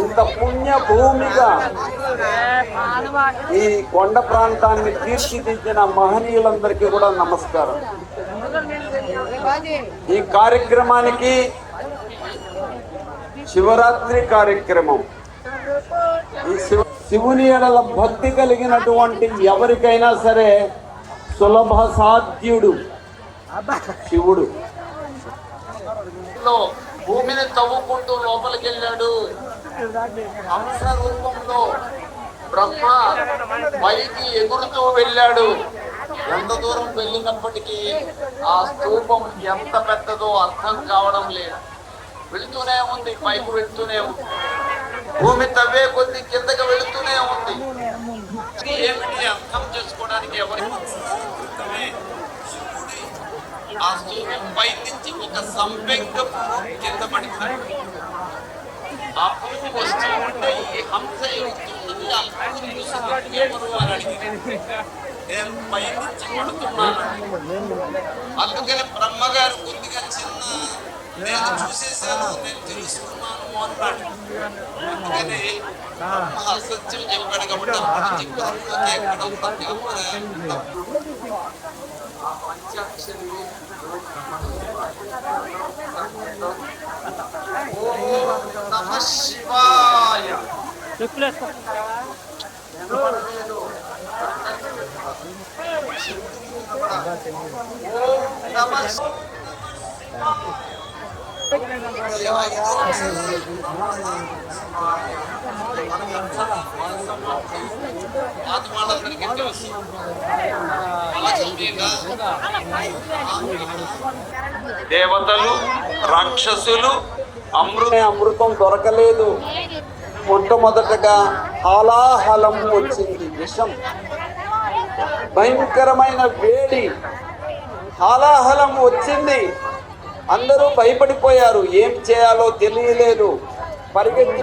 ఇంత పుణ్య భూమిగా ఈ కొండ ప్రాంతాన్ని తీర్చిదిద్దిన మహనీయులందరికీ కూడా నమస్కారం. ఈ కార్యక్రమానికి శివరాత్రి కార్యక్రమం. ఈ శివ శివుని ఎడల భక్తి కలిగినటువంటి ఎవరికైనా సరే సులభ సాధ్యుడు శివుడు. భూమిని తవ్వుకుంటూ లోపలికి వెళ్ళాడు హంస రూపంలో బ్రహ్మ పైకి ఎగురుతూ వెళ్ళాడు. ఎంత దూరం వెళ్ళినప్పటికీ ఆ స్థూపం ఎంత పెద్దదో అర్థం కావడం లేదు. వెళుతూనే ఉంది పైకి వెళ్తూనే ఉంది. భూమి తవ్వే కొద్ది కిందకి వెళుతూనే ఉంది. ఏమిటి అర్థం చేసుకోవడానికి ఎవరికి ఆ స్తూపం పై నుంచి ఒక సంపెంగ కింద పడింది. ఆ పువ్వు వస్తూ ఉంటే ఈ హంస ఎగురుతున్నది ఆ పువ్వు చూసి ఎవరు అని అడిగింది. నేను పై నుంచి పడుతున్నాను అందుకని బ్రహ్మగారు కొద్దిగా చిన్న నేను చూసేసాను నేను తెలుసుకున్నాను అన్నాడు. అందుకని అసత్యం చెప్పాడు కాబట్టి ఆ చిక్కులోకి ఎక్కడ అలా దేవతలు రాక్షసులు అమృత అమృతం దొరకలేదు. మొట్టమొదటగా హాలాహలం వచ్చింది విషం. భయంకరమైన వేడి. హాలాహలం వచ్చింది. అందరూ భయపడిపోయారు. ఏం చేయాలో తెలియలేదు. పరిగెత్తి